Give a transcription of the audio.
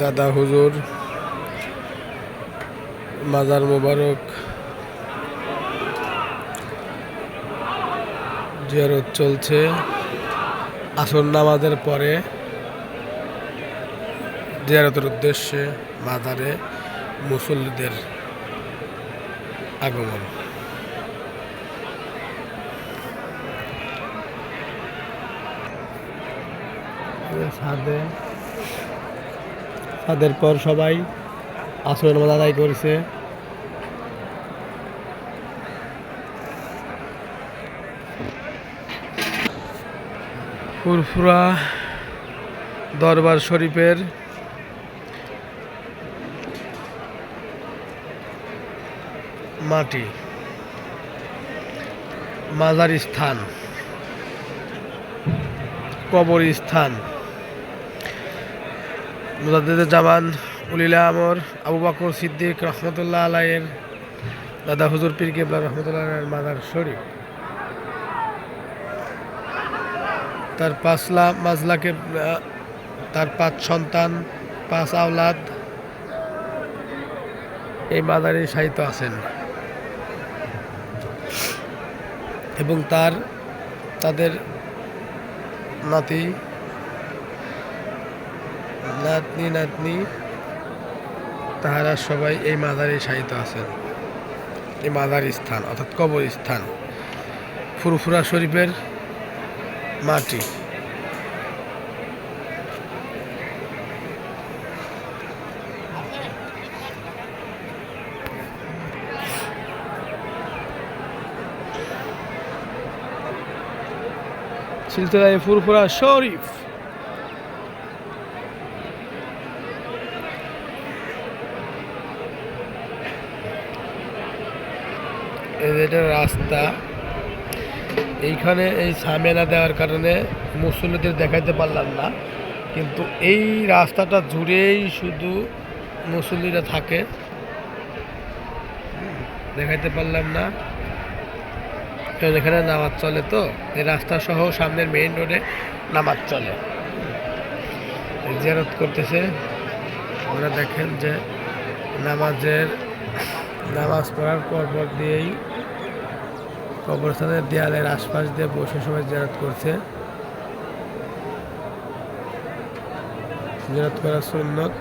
দাদা হুজুর, মাজার মোবারক, জিয়ারত চলছে। আসর নামাজের পরে জিয়ারতের উদ্দেশ্যে মাজারে মুসল্লিদের আগমন। ছাদে ছাদের পর সবাই আসরের নামাজ আদায় করেছে। ফুরফুরা দরবার শরীফের মাটি, মাজার স্থান কবর স্থান মুজাদ্দিদে জামান উলিলা আমর, আবু বকর সিদ্দিক রহমতুল্লাহ আলাইয়ের দাদা হুজুর পীর কেবলা রহমতুল্লাহ মাজার শরীফ। তার পাঁচলা মাজলাকে তার পাঁচ সন্তান, পাঁচ আওলাদ, এই মাজারে সাহিত্য আছেন। এবং তার, তাদের নাতি নাতনি নাতনি, তাহারা সবাই এই মাজারে সাহিত্য আছেন। এই মাজার স্থান, অর্থাৎ কবর স্থান, ফুরফুরা শরীফের মাটি। সিলসিলায় ফুরফুরা শরীফ। এটা রাস্তা, এইখানে এই সামেনা দেওয়ার কারণে মুসল্লিদের দেখাইতে পারলাম না। কিন্তু এই রাস্তাটা জুড়েই শুধু মুসল্লিরা থাকে। দেখাইতে পারলাম না। কারণ এখানে নামাজ চলে তো, এই রাস্তা সহ সামনের মেইন রোডে নামাজ চলে। এই জিয়ারত করতেছে। আমরা দেখেন যে নামাজের নামাজ পড়ার পর দিয়েই কবরস্থানের দেয়ালের আশপাশ দিয়ে বসে সবাই জেরাত করছে। জেরাত করা সুন্নত।